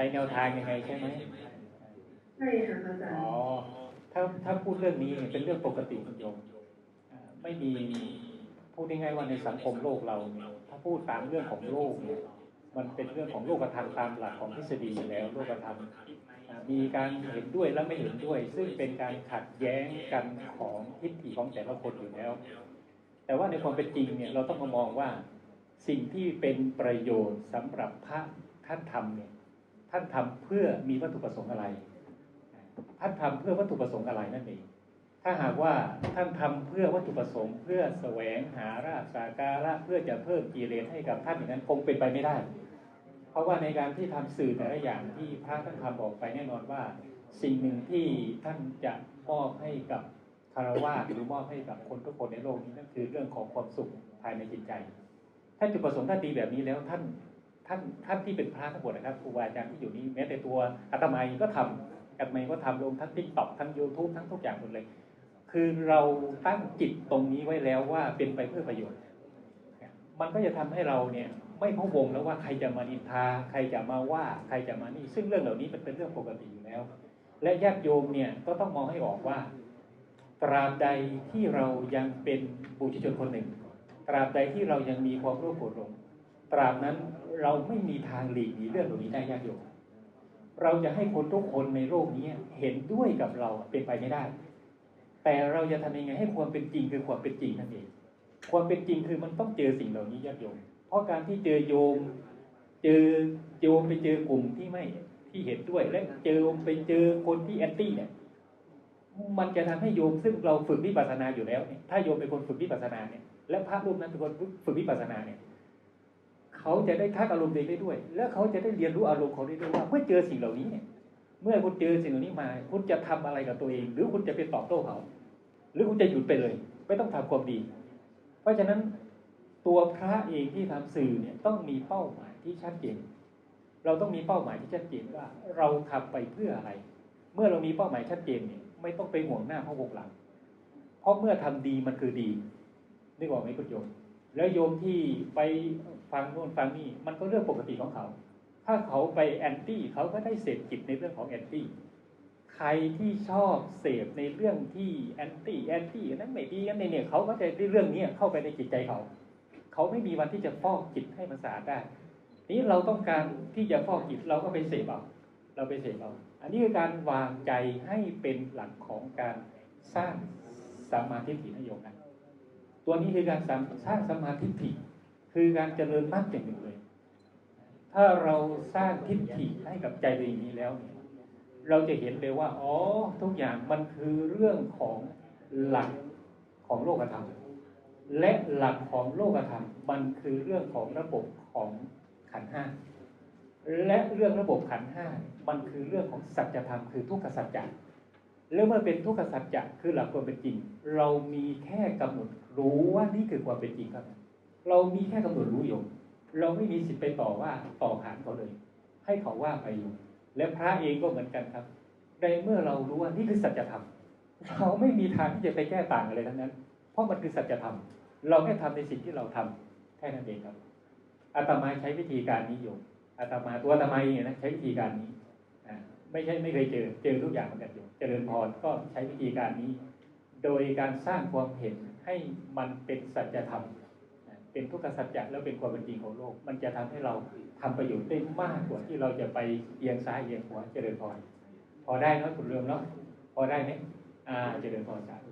ช้แนวทางยังไงใช่ไหมใช่ค่ะอาจารอ๋อย์ถ้าถ้าพูดเรื่องนี้เนี่ยเป็นเรื่องปกติคุณโยมอ่าไม่มีพูดง่ายๆว่าในสังคมโลกเราเนี่ยถ้าพูดตามเรื่องของโลกเนี่ยมันเป็นเรื่องของโลกธรรมตามหลักของทฤษฎีอยู่แล้วโลกธรรมอ่ามีการเห็นด้วยและไม่เห็นด้วย ซึ่งเป็นการขัดแย้งกันของทิฏฐิของแต่ละคนอยู่แล้ว แต่ว่าในความเป็นจริงเนี่ยเราต้องมามองว่าสิ่งที่เป็นประโยชน์สำหรับพระท่านทำเนี่ย ท่านทำเพื่อมีวัตถุประสงค์อะไร ท่านทำเพื่อวัตถุประสงค์อะไรนั่นเอง ถ้าหากว่าท่านทำเพื่อวัตถุประสงค์ เพื่อแสวงหาราบสาการะเพื่อจะเพิ่มกิเลสให้กับท่านอย่างนั้นคงเป็นไปไม่ได้ เพราะว่าในการที่ทำสื่อแต่ละอย่างที่พระท่านทำออกไปแน่นอนว่า สิ่งหนึ่งที่ท่านจะมอบให้กับคารวะหรือมอบให้กับคนทุกคนในโลกนี้นั่นคือเรื่องของความสุขภายในจิตใจ ถ้าจุดประสงค์ท่านดีแบบนี้แล้วท่าน ท่านท่านที่เป็นพระทั้งหมดนะครับครูบาอาจารย์ที่อยู่นี้แม้แต่ตัวอาตมาเองก็ทำอาตมาเองก็ทำลงทั้งทิกตอกทั้งยูทูบทั้งทุกอย่างหมดเลย คือเราตั้งจิตตรงนี้ไว้แล้วว่าเป็นไปเพื่อประโยชน์ มันก็จะทำให้เราเนี่ยไม่พะวงแล้วว่าใครจะมานินทา ใครจะมาว่าใครจะมานี่ ซึ่งเรื่องเหล่านี้มันเป็นเรื่องปกติอยู่แล้ว และญาติโยมเนี่ยก็ต้องมองให้ออกว่า ตราบใดที่เรายังเป็นบุคคลชนคนหนึ่ง ตราบใดที่เรายังมีความโลภโกรธหลง ตราบนั้นเราไม่มีทางหลีกหนีเรื่องเหล่านี้ได้ญาติโยมเราจะให้คนทุกคนในโลกนี้เห็นด้วยกับเราเป็นไปไม่ได้ แต่เราจะทำยังไงให้ความเป็นจริงคือความเป็นจริงนั่นเองความเป็นจริงคือมันต้องเจอสิ่งเหล่านี้ญาติโยม เพราะการที่เจอโยม เจอโยมไปเจอกลุ่มที่ไม่ที่เห็นด้วยและเจอไปเจอคนที่แอนตี้เนี่ยมันจะทำให้โยมซึ่งเราฝึกวิปัสสนาอยู่แล้วเนี่ยถ้าโยมเป็นคนฝึกวิปัสสนาเนี่ย และพระรูปนั้นเป็นคนฝึกวิปัสสนาเนี่ย เขาจะได้ทักอารมณ์เองได้ด้วย และเขาจะได้เรียนรู้อารมณ์เขาได้ด้วยว่าเมื่อเจอสิ่งเหล่านี้เนี่ย เมื่อคุณเจอสิ่งเหล่านี้มา คุณจะทำอะไรกับตัวเอง หรือคุณจะไปตอบโต้เขา หรือคุณจะหยุดไปเลย ไม่ต้องทำความดี เพราะฉะนั้นตัวพระเองที่ทำสื่อเนี่ยต้องมีเป้าหมายที่ชัดเจน เราต้องมีเป้าหมายที่ชัดเจนว่า เราทำไปเพื่ออะไร เมื่อเรามีเป้าหมายชัดเจนเนี่ยไม่ต้องไปห่วงหน้าเพราะวงหลัง เพราะเมื่อทำดีมันคือดีนึกออกไหมคุณโยมแล้วโยมที่ไป ฟังโน่นฟังนี่มันก็เรื่องปกติของเขา ถ้าเขาไปแอนตี้เขาก็ได้เสพจิตในเรื่องของแอนตี้ใครที่ชอบเสพในเรื่องที่แอนตี้แอนตี้นั้นไม่ดีกันในเนี่ยเขาก็จะได้เรื่องนี้เข้าไปในจิตใจเขา เขาไม่มีวันที่จะฟอกจิตให้มันสะอาดได้นี้เราต้องการที่จะฟอกจิตเราก็ไปเสพเอาเราไปเสพเอาอันนี้คือการวางใจให้เป็นหลักของการสร้างสมาธิฐินโยมนะตัวนี้คือการสร้างสร้างสมาธิฐิ คือการเจริญมากอย่างหนึ่งเลย ถ้าเราสร้างทิฏฐิให้กับใจตัวเองนี้แล้วเนี่ยเราจะเห็นเลยว่า อ๋อ ทุกอย่างมันคือเรื่องของหลักของโลกธรรม และหลักของโลกธรรม มันคือเรื่องของระบบของขันห้า และเรื่องระบบขันห้า มันคือเรื่องของสัจธรรม คือทุกขสัจจะแล้วเมื่อเป็นทุกขสัจจะคือหลักความเป็นจริง เรามีแค่กำหนดรู้ว่านี่คือความเป็นจริงครับ เรามีแค่กำหนดรู้อยู่เราไม่มีสิทธิ์ไปต่อว่าต่อขานเขาเลย ให้เขาว่าไปอยู่และพระเองก็เหมือนกันครับในเมื่อเรารู้ว่านี่คือสัจธรรมเราไม่มีทางที่จะไปแก้ต่างอะไรทั้งนั้น เพราะมันคือสัจธรรม เราแค่ทำในสิ่งที่เราทำแค่นั้นเองครับอาตมาใช้วิธีการนี้อยู่อาตมาตัวอาตมาเองนะใช้วิธีการนี้ไม่ใช่ไม่เคยเจอเจอทุกอย่างเหมือนกันอยู่เจริญพรก็ใช้วิธีการนี้ โดยการสร้างความเห็นให้มันเป็นสัจธรรม เป็นทุกขสัจจะแล้วเป็นความเป็นจริงของโลก มันจะทำให้เราทำประโยชน์ได้มากกว่าที่เราจะไปเอียงซ้ายเอียงขวาเจริญพรพอได้เนาะคุณเรืองเนาะพอได้ไหมอ่าเจริญพรสาธุ